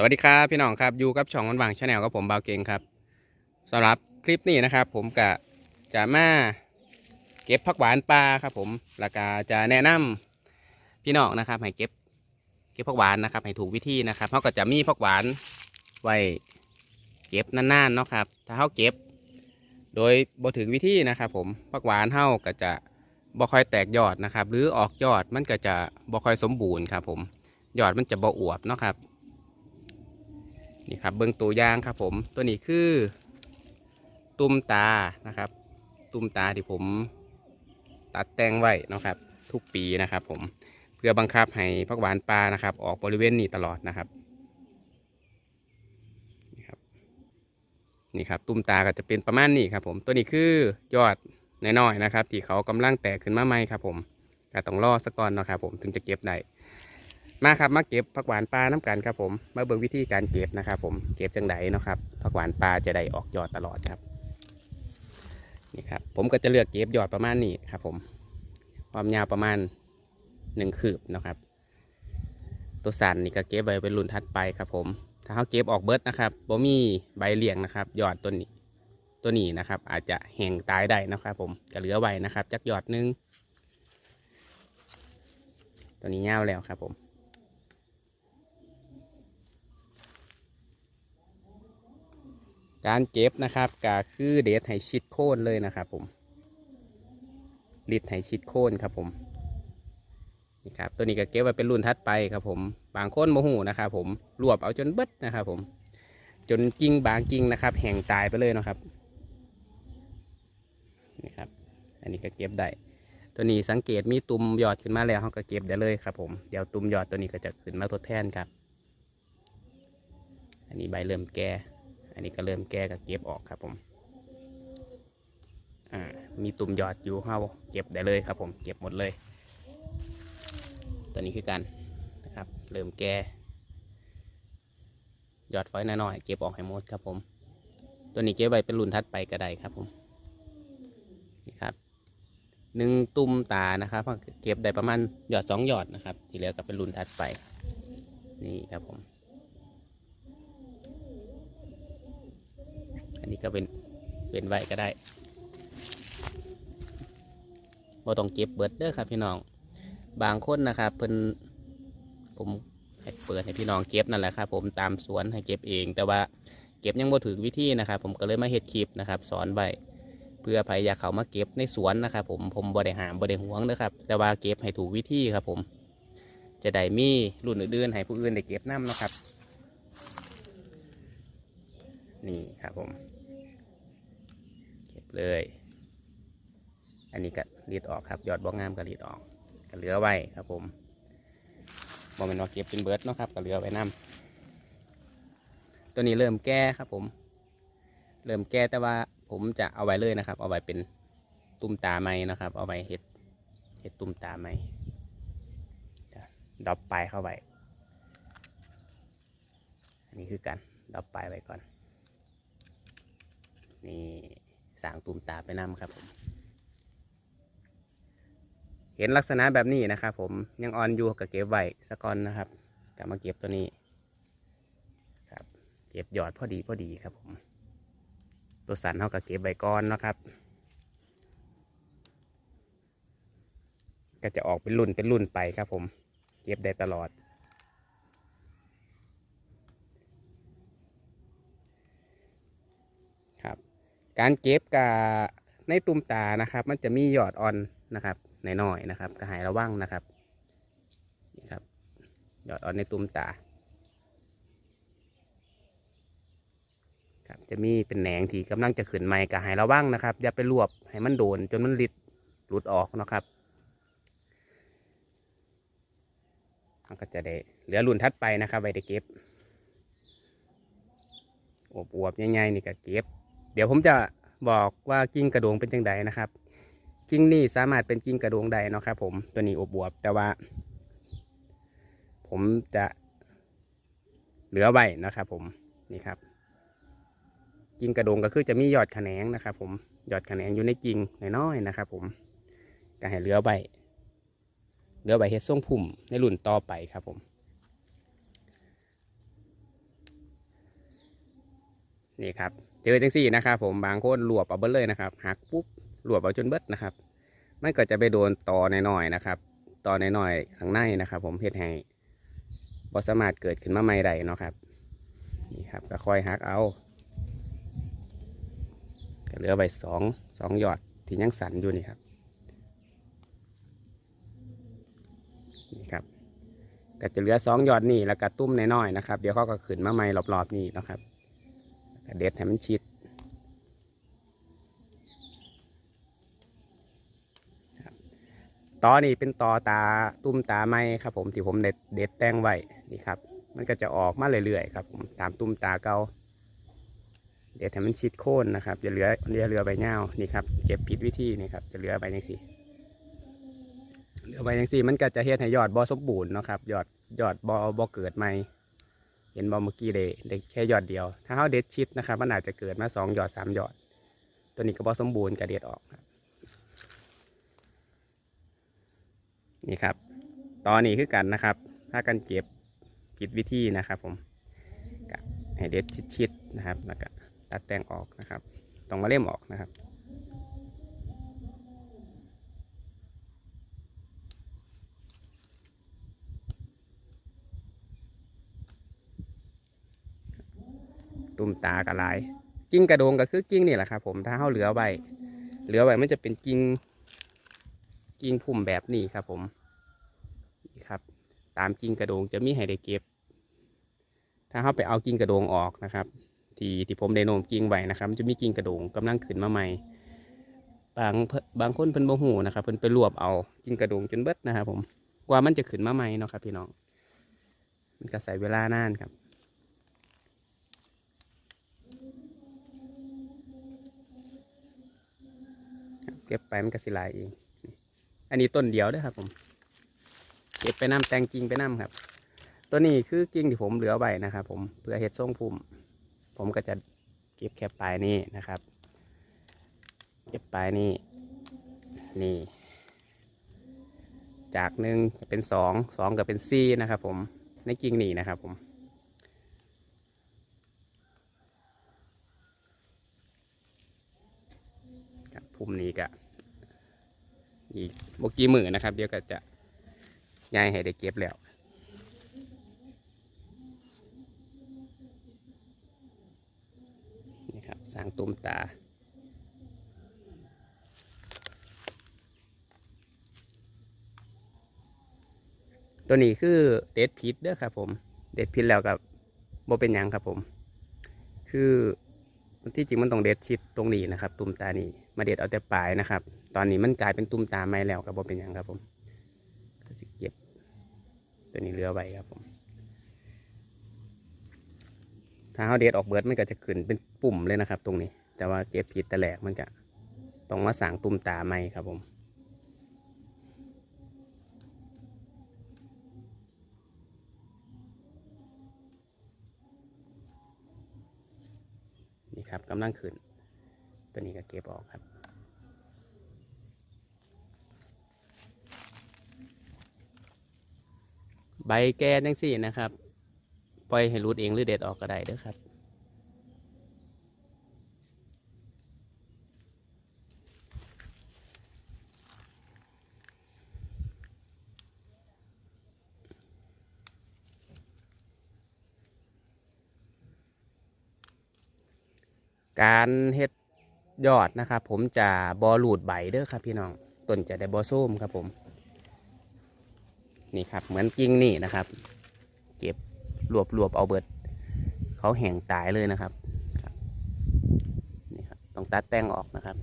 สวัสดีครับพี่น้องครับอยู่กับช่องวันวางชาแนลกับผมบาวเก่งครับสำหรับคลิปนี้นะครับ ผมกะจะมาเก็บผักหวานปลาครับ ผมแล้วก็จะแนะนำพี่น้องนะครับให้เก็บเก็บผักหวานนะครับ ให้ถูกวิธีนะครับเขาก็จะมีผักหวานไว้เก็บนานๆเนาะครับ ถ้าเขาเก็บ โดยบ่ถึงวิธีนะครับ ผมผักหวานเฮาก็จะบ่ค่อยแตกยอดนะครับ หรือออกยอดมันก็จะบ่ค่อยสมบูรณ์ครับ ผมยอดมันจะบ่อวบเนาะครับ นี่ครับเบื้องตัวยางครับผมตัวนี้คือตุ้มตานะครับ ตุ้มตาที่ผมตัดแต่งไว้นะครับ ทุกปีนะครับ ผมเพื่อบังคับให้พักหวานปลานะครับ ออกบริเวณนี้ตลอดนะครับนี่ครับนี่ครับตุ้มตาก็จะเป็นประมาณนี้ครับ ผมตัวนี้คือยอดน้อยๆนะครับ ที่เขากำลังแตกขึ้นมาใหม่ครับ ผมก็ต้องรอสักก่อนนะครับ ผมถึงจะเก็บได้ มาครับมาเก็บผักหวานปลาน้ำกันครับผม มาเบิ่งวิธีการเก็บนะครับผมเก็บจังไดเนาะครับผักหวานปลาจะได้ออกยอดตลอดครับนี่ครับผมก็จะเลือกเก็บยอดประมาณนี้ครับ ผมความยาวประมาณหนึ่งคืบนะครับ ตัวสันนี่ก็เก็บไว้เป็นรุ่นถัดไปครับ ผม ถ้าเขาเก็บออกเบิดนะครับบ่มีใบเหลี่ยงนะครับยอดตัวนี้ตัวนี้นะครับ อาจจะแห้งตายได้นะครับ ผมก็เหลือไว้นะครับจักยอดหนึงตัวนี้ยาวแล้วครับผม การเก็บนะครับก็คือเดทให้ชิดโค่นเลยนะครับผมลิดให้ชิดโค่นครับผมนี่ครับตัวนี้ก็เก็บไว้เป็นรุ่นทัดไปครับผมบางคนโมหูนะครับผมรวบเอาจนเบิดนะครับผม จนกิ่งบางกิ่งนะครับ แห้งตายไปเลยนะครับนี่ครับอันนี้ก็เก็บได้ตัวนี้สังเกตมีตุ่มยอดขึ้นมาแล้วเขาก็เก็บได้เลยครับผมเดี๋ยวตุ่มยอดตัวนี้ก็จะขึ้นมาทดแทนครับ อันนี้ใบเริ่มแก่ อันนี้ก็เริ่มแก้กับเก็บออกครับผมมีตุ่มยอดอยู่เข้าเก็บได้เลยครับผมเก็บหมดเลย ตัวนี้คือกันนะครับ เริ่มแก่ยอดฝอยน้อยๆเก็บออกให้หมดครับผม ตัวนี้เก็บไว้เป็นรุ่นทัดไปก็ได้ครับผมนี่ครับหนึ่งตุ่มตานะครับเก็บได้ประมาณหยอดสองหยอดนะครับ ที่เหลือก็เป็นรุ่นทัดไปนี่ครับผม นนี้ก็เป็นเป็นไว้ก็ได้บ่ต้องเก็บเบิดเด้อครับพี่น้อง บางคนนะครับเพิ่นผมให้เปิดให้พี่น้องเก็บนั่นแหละครับผมตามสวนให้เก็บเอง แต่ว่าเก็บยังบ่ถึงวิธีนะครับผมก็เลยมาเฮ็ดคลิปนะครับ สอนไว้เพื่อใครอยากเขามาเก็บในสวนนะครับ ผมผมบ่ได้หามบ่ได้หวงนะครับ แต่ว่าเก็บให้ถูกวิธีครับ ผม จะได้มีรุ่นอื่นๆให้ผู้อื่นได้เก็บน้ำนะครับ นี่ครับผม เลย อันนี้ก็รีดออกครับ ยอดบ้องงามก็รีดออกก็เหลือไว้ครับผมบอเป็นว่าเก็บเป็นเบิร์ดเนาะครับก็เหลือไว้นํตัวนี้เริ่มแก่ครับผม เริ่มแก่แต่ว่าผมจะเอาไว้เลยนะครับ เอาไว้เป็นตุ้มตาไม้นะครับ เอาไว้เห็ดเห็ดตุ้มตาไม้ดรอปปลายเข้าไว้อันนี้คือกันดรอปปลายไว้ก่อน นี่ สางตุ่มตาไปนำครับผมเห็นลักษณะแบบนี้นะครับผมยังอ่อนอยู่กับเก็บไว้สะก่อนนะครับกลับมาเก็บตัวนี้ครับ เก็บยอดพอดีพอดีครับผม ตัวสันเขากับเก็บใบก้อนนะครับ ก็จะออกเป็นรุ่นเป็นรุ่นไปครับผม เก็บได้ตลอด ครับ การเก็บกับในตุ่มตานะครับ มันจะมีหยอดอ่อนนะครับน้อยๆนะครับก็ให้ระวังนะครับนี่ครับหยอดอ่อนในตุ่มตาครับจะมีเป็นแหนงที่กำลังจะขึ้นใหม่ก็ให้ระวังนะครับ อย่าไปรวบให้มันโดนจนมันหลิดหลุดออกนะครับมันก็จะได้เหลือรุ่นทัดไปนะครับไว้ได้เก็บอวบๆใหญ่ๆนี่ก็เก็บ ดี๋ยวผมจะบอกว่ากิ้งกระโดงเป็นจังไดนะครับ กิ้งนี่สามารถเป็นกิ้งกระโดงได้เนาะครับผมตัวนี้อบวบแต่ว่า ผมจะเหลือไว้นะครับ ผมนี่ครับ กิ้งกระดงก็คือจะมียอดแขนงนะครับ ผมยอดแขนงอยู่ในกิ้งน้อยๆนะครับ ผมก็ให้เหลือไว้เหลือไว้เฮ็ดทรงพุ่มในรุ่นต่อไปครับ ผมนี่ครับ เจอจังสี่นะครับผมบางคนรวบเอาเบิดเลยนะครับหักปุ๊บรวบเอาจนเบิดนะครับ มันก็จะไปโดนตอหน่อยๆนะครับตอหน่อยๆข้างในนะครับ ผมเฮ็ดให้บ่สมารถเกิดขึ้นมาใหม่ได้เนาะครับนี่ครับก็ค่อยหักเอาก็เหลือไว้สองสองหยอดที่ยังสันอยู่นี่ครับนี่ครับก็จะเหลือสองหยอดนี่แล้วก็ตุ้มน้อยๆนะครับ เดี๋ยวเขาก็ขึ้นมาใหม่รอบๆนี่นะครับ เด็ดให้มันชิดครับตอนี่เป็นตอตาตุ้มตาไม้ครับผมที่ผมเด็ดเด็ดแต่งไว้นี่ครับ มันก็จะออกมาเรื่อยๆครับผมตามตุ้มตาเก่าเด็ดให้มันชิดโค่นนะครับอย่าเหลืออย่าเหลือใบเงานี่ครับเก็บผิดวิธีนี่ครับจะเหลือใบยังสี่เหลือใบยังสี่มันก็จะเฮ็ดให้ยอดบอสมบูรณ์นะครับยอดยอดบอบอเกิดใหม่ เห็นบอเมื่อกี้เลยได้แค่ยอดเดียว ถ้าเขาเด็ดชิดนะครับมันอาจจะเกิดมาสองยอดสามยอด ตัวนี้ก็บอสมบูรณ์ก็เด็ดออกครับนี่ครับ ตอนนี้คือกันนะครับ ถ้ากันเก็บผิดวิธีนะครับผมก็ให้เด็ดชิดๆนะครับแล้วก็ตัดแต่งออกนะครับ ต้องมาเล่มออกนะครับ ตุ่มตากระลาย กิ้งกระโดงก็คือกิ้งนี่แหละครับผมถ้าเขาเหลือไว้เหลือไว้มันจะเป็นกิ้งกิ้งพุ่มแบบนี้ครับผมนี่ครับ ตามกิ้งกระโดงจะมีให้ได้เก็บ ถ้าเขาไปเอากิ้งกระโดงออกนะครับ ที่ที่ผมได้โน้มกิ้งไว้นะครับจะมีกิ้งกระโดงกำลังขึ้นมาใหม่บางบางคนเพิ่นโมหูนะครับเพิ่นไปรวบเอากิ้งกระโดงจนเบิดนะครับผมกว่ามันจะขึ้นมาใหม่เนาะครับพี่น้องมันก็ใส่เวลานานครับ เก็บไปมันก็สิลายเอง อันนี้ต้นเดียวด้วยครับผม เก็บไปน้ำแตงกิ่งไปน้ำครับ ตัวนี้คือกิ่งที่ผมเหลือไว้นะครับผม เพื่อเห็ดทรงพุ่มผมก็จะเก็บแค่ปลายนี้นะครับ เก็บปลายนี้ นี่ จากหนึ่งเป็นสอง สองก็เป็นสี่นะครับผม ในกิ่งนี้นะครับผม ครับ พุ่มนี้ก็อีกบกี่มือนะครับ เดี๋ยวก็จะย้ายให้ได้เก็บแล้วนี่ครับสางตุ้มตาตัวนี้คือเด็ดพิษเด้อครับผม เด็ดพิษแล้วกับโบเป็นยังครับผม คือ ที่จริงมันต้องเด็ดชิดตรงนี้นะครับ ตุ้มตานี่มาเด็ดเอาแต่ปลายนะครับ ตอนนี้มันกลายเป็นตุ้มตาไม่แล้วครับผมเป็นอยังครับผมก็สิเก็บ ตัวนี้เลือไว้ครับผม ถ้าเขาเด็ดออกเบิร์ดมันก็จะขึ้นเป็นปุ่มเลยนะครับ ตรงนี้ แต่ว่าเก็บผิดแต่แหลกมันก็ต้องมาสางตุ้มตาไม่ครับผม ครับกำลังขึ้น ตัวนี้ก็เก็บออกครับ ใบแก่จังสี่นะครับ ปล่อยให้รูดเองหรือเด็ดออกก็ได้เด้อครับ การเฮ็ดยอดนะครับ ผมจะบอหลูดใบเด้อครับพี่น้องต้นจะได้บอส้มครับผม นี่ครับเหมือนกิ่งนี่นะครับ เก็บรวบรวบเอาเบิด เขาแห่งตายเลยนะครับนี่ครับต้องตัดแต่งออกนะครับ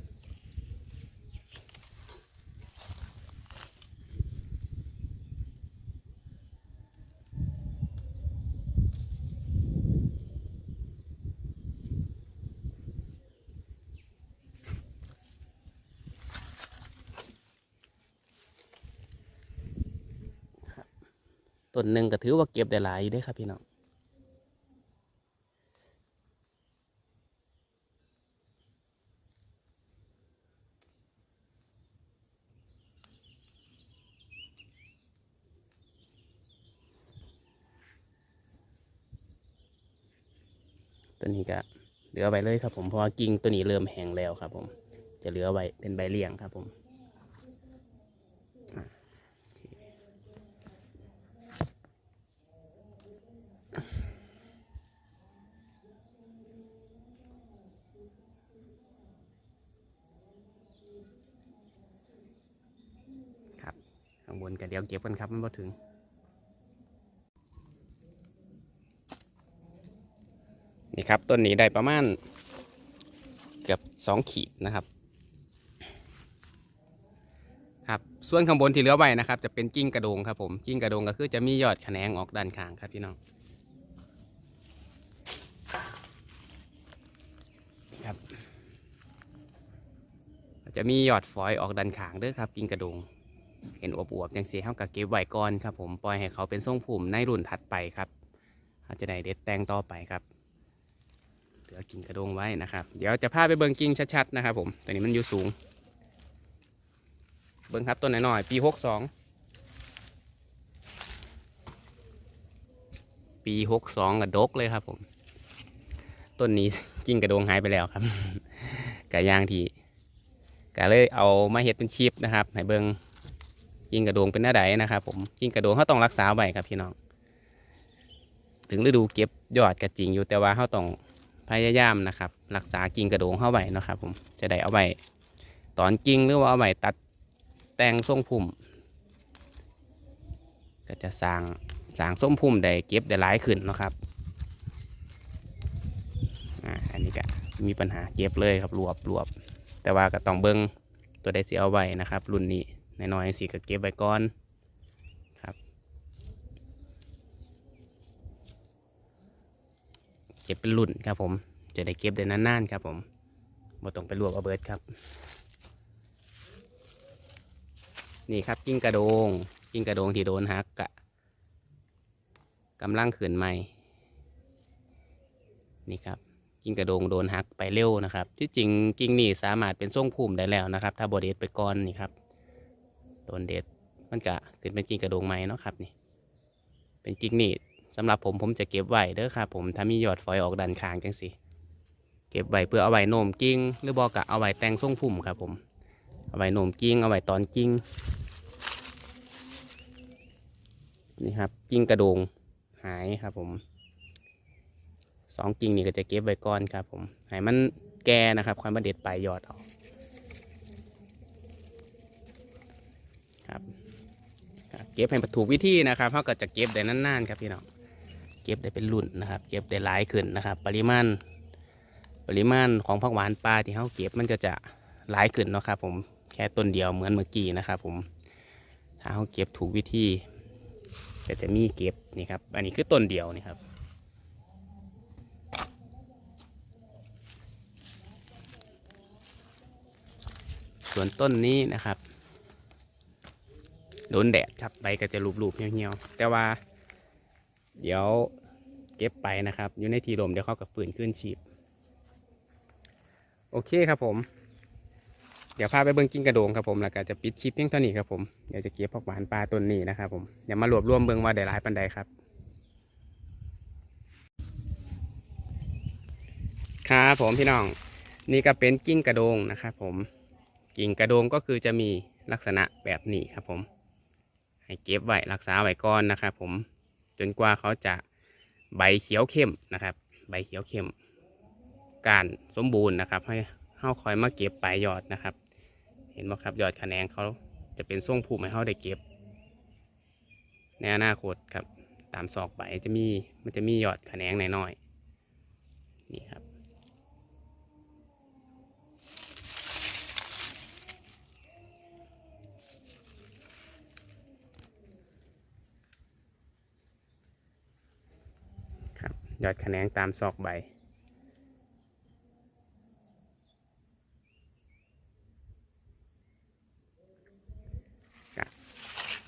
ต้นหนึ่งก็ถือว่าเก็บได้หลายอยู่ด้ครับพี่น้องตัวนี้ก็เหลือไว้เลยครับผมเพราะว่ากิ่งตัวนี้เริ่มแห้งแล้วครับผม จะเหลือไว้เป็นใบเลี่ยงครับผมอะโอเคครับ ข้างบนก็เดี๋ยวเก็บกันครับมันพอถึงนี่ครับต้นนี้ได้ประมาณเกือบสองขีดนะครับครับส่วนข้างบนที่เหลือไว้นะครับ จะเป็นกิ้งกระโดงครับผมกิ้งกระโดงก็คือจะมียอดแขนงออกด้านข้างครับพี่น้องครับจะมียอดฝอยออกด้านข้างด้วยครับ กิ้งกระโดง เห็นอวบๆอย่างสีเท่ากับเก็บไว้ก่อนครับ ผมปล่อยให้เขาเป็นทรงผุ่มในรุ่นถัดไปครับอาจะได้เด็ดแต่งต่อไปครับเหลือกิ่งกระโดงไว้นะครับ เดี๋ยวจะพาไปเบิ่งกิ่งชัดๆนะครับ ผมตัวนี้มันอยู่สูง เบิ่งครับต้นหน่อยๆปีหกสองปีหกสองกระดกเลยครับ ผม ต้นนี้กิ่งกระโดงหายไปแล้วครับกะย่างทีกะเลยเอามาเห็ดเป็นชิปนะครับให้เบิ่ง กิ่งกระโดงเป็นหน้าใดนะครับผมกิ่งกระโดงเขาต้องรักษาไว้ครับพี่น้อง ถึงฤดูเก็บยอดกระจิงอยู่แต่ว่าเขาต้องพยายามนะครับ รักษากิ่งกระโดงเข้าไว้นะครับผมจะได้เอาไว้ตอนกิ่งหรือว่าเอาไว้ตัดแต่งทรงพุ่มก็จะสร้างสร้างส้มพุ่มได้เก็บได้หลายขึ้นนะครับอ่าอันนี้ก็มีปัญหาเก็บเลยครับรวบรวบแต่ว่าก็ต้องเบิ้งตัวได้เสียเอาไว้นะครับ รุ่นนี้ น้อยๆสิก็เก็บไว้ก่อนครับ เก็บเป็นรุ่นครับผมจะได้เก็บได้นานๆครับผมบ่ต้องไปรวบเอาเบิดครับ นี่ครับกิ้งกระโดง กิ้งกระโดงที่โดนหักกะกำลังขืนใหม่ นี่ครับกิ้งกระโดงโดนหักไปเร็วนะครับ ที่จริงกิ้งนี่สามารถเป็นทรงภูมิได้แล้วนะครับ ถ้าบดเด็ดไปก่อนนี่ครับ โดนเด็ดมันกะขึ้นเป็นกิ้งกระโดงใหม่เนาะครับนี่ เป็นกิ้งนี่สำหรับผมผมจะเก็บไว้เด้อครับผมถ้ามียอดฝอยออกด้านข้างจังสิเก็บไว้เพื่อเอาไว้โนมกิ้งหรือบอกกะเอาไว้แต่งทรงพุ่มครับผมเอาไว้โนมกิ้งเอาไว้ตอนกิ้งนี่ครับกิ้งกระโดงหายครับผมสองกิ้งนี่ก็จะเก็บไว้ก่อนครับผมให้มันแก่นะครับความประเด็ดปลายยอดออก ครับครับเก็บให้ถูกวิธีนะครับเขาก็จะเก็บได้นานๆครับพี่น้องเก็บได้เป็นรุ่นนะครับ เก็บได้หลายขึ้นนะครับ ปริมาณปริมาณของผักหวานปลาที่เขาเก็บมันก็จะหลายขึ้นเนาะครับ ผมแค่ต้นเดียวเหมือนเมื่อกี้นะครับ ผมถ้าเขาเก็บถูกวิธีก็จะมีเก็บนี่ครับ อันนี้คือต้นเดียวนี่ครับส่วนต้นนี้นะครับ โดนแดดครับใบก็จะรูปๆเหี่ยวๆ แต่ว่า เดี๋ยวเก็บไปนะครับ อยู่ในที่ลมเดี๋ยวเขากับฝืนขึ้นชีพ โอเคครับผม เดี๋ยวพาไปเบิ้งกิ้งกระโดงครับผม แล้วก็จะปิดคลิปเพียงเท่านี้ครับผม เดี๋ยวจะเก็บผักหวานปลาต้นนี้นะครับผม เดี๋ยวมารวบรวมเบิ้งว่าได้หลายปันใดครับ ครับผมพี่น้อง นี่ก็เป็นกิ้งกระโดงนะครับผม กิ่งกระโดงก็คือจะมีลักษณะแบบนี้ครับผม ให้เก็บไว้รักษาไว้ก่อนนะครับผมจนกว่าเขาจะใบเขียวเข้มนะครับ ใบเขียวเข้ม การสมบูรณ์นะครับ ให้เข้าคอยมาเก็บปลายยอดนะครับ เห็นไหมครับยอดแขนงเขาจะเป็นทรงผูกให้เขาได้เก็บในอนาคตครับ ตามศอกใบจะมีมันจะมียอดแขนงน้อยๆนี่ครับ ยอดแขนงตามซอกใบ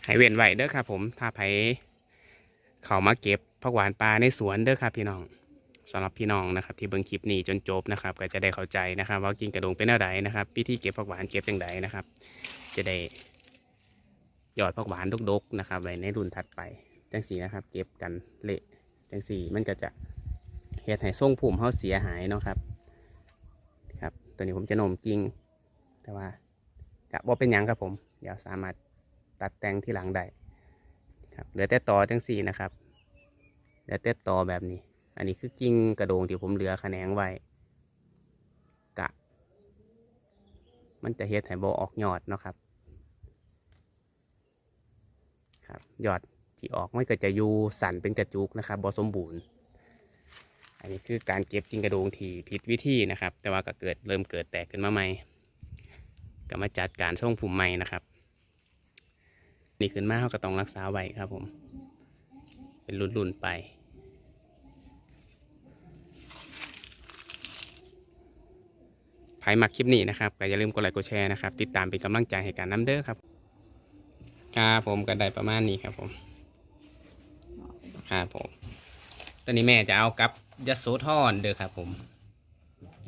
ให้เว้นไว้เด้อครับผมถ้าไผเขามาเก็บผักหวานปลาในสวนเด้อครับพี่น้องสำหรับพี่น้องนะครับที่เบิ่งคลิปนี้จนจบนะครับ ก็จะได้เข้าใจนะครับ ว่ากินกระดงเป็นอะไรนะครับวิธีเก็บผักหวานเก็บอย่างไรนะครับ จะได้ยอดผักหวานดกๆนะครับไว้ในรุ่นถัดไปจังสีนะครับ เก็บกันเละ จังสี่มันก็จะเฮ็ดให้ทรงภูมิเขาเสียหายเนาะครับครับ ตัวนี้ผมจะโนมจริง แต่ว่ากะบ่เป็นหยังครับผม เดี๋ยวสามารถตัดแต่งที่หลังได้ครับเหลือแต่ต่อจังสี่นะครับเหลือแต่ต่อแบบนี้ อันนี้คือกิ่งกระโดงที่ผมเหลือแขนงไว้กะ มันจะเฮ็ดให้โบออกยอดเนาะครับ ครับยอด ที่ออกมันก็จะอยู่สั่นเป็นกระจุกนะครับบสมบูรณ์ อันนี้คือการเก็บกิ่งกระโดงที่ผิดวิธีนะครับ แต่ว่าก็เกิดเริ่มเกิดแตกขึ้นมาใหม่ก็มาจัดการช่วงภูมิใหม่นะครับ นี่ขึ้นมาเขาก็ต้องรักษาไว้ครับผม เป็นรุ่นๆไปใครมักคลิปนี้นะครับก็อย่าลืมกดไลค์กดแชร์นะครับ ติดตามเป็นกำลังใจให้การน้ำเด้อครับครับผมก็ได้ประมาณนี้ครับผม ครับผมตอนนี้แม่จะเอากับยโสธรเด้อครับ ผม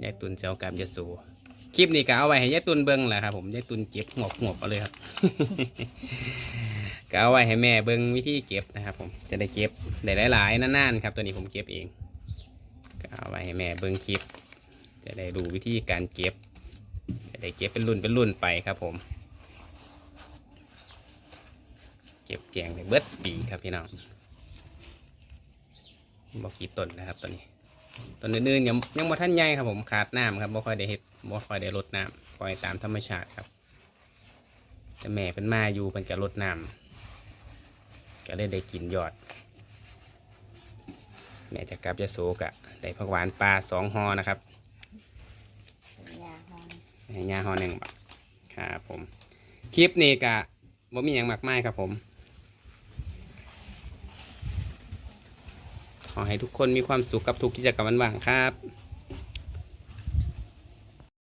ยายตุนจะเอากับยโสคลิปนี้ก็เอาไว้ให้ยายตุนเบิ้งแหละครับ ผมยายตุนเก็บหงอกหงอกเอาเลยครับก็เอาไว้ให้แม่เบิ้งวิธีเก็บนะครับ ผมจะได้เก็บได้หลายๆนานๆครับ ตัวนี้ผมเก็บเองก็เอาไว้ให้แม่เบิ้งคลิป จะได้รู้วิธีการเก็บ จะได้เก็บเป็นรุ่นเป็นรุ่นไปครับ ผม เก็บแกงได้เบิดปีครับพี่น้อง บอกกี่ต้นนะครับตัวนี้ต้นอื่นๆยังยังบ่ท่านใหญ่ครับผมขาดน้ำครับบ่ค่อยได้เฮ็ดบ่ค่อยได้รดน้ำปล่อยตามธรรมชาติครับแต่แม่เป็นมาอยู่เป็นจะรดน้ำก็เลยได้กินยอด แม่จะกลับยะโสกะได้ผักหวานปลาสองหอนะครับยาหอนให้ย่าห่อหนึ่งครับผมคลิปนี้กะบ่มีอย่างมากมายครับผม ขอ ให้ทุกคนมีความสุขกับทุกกิจกรรมวันว่างครับ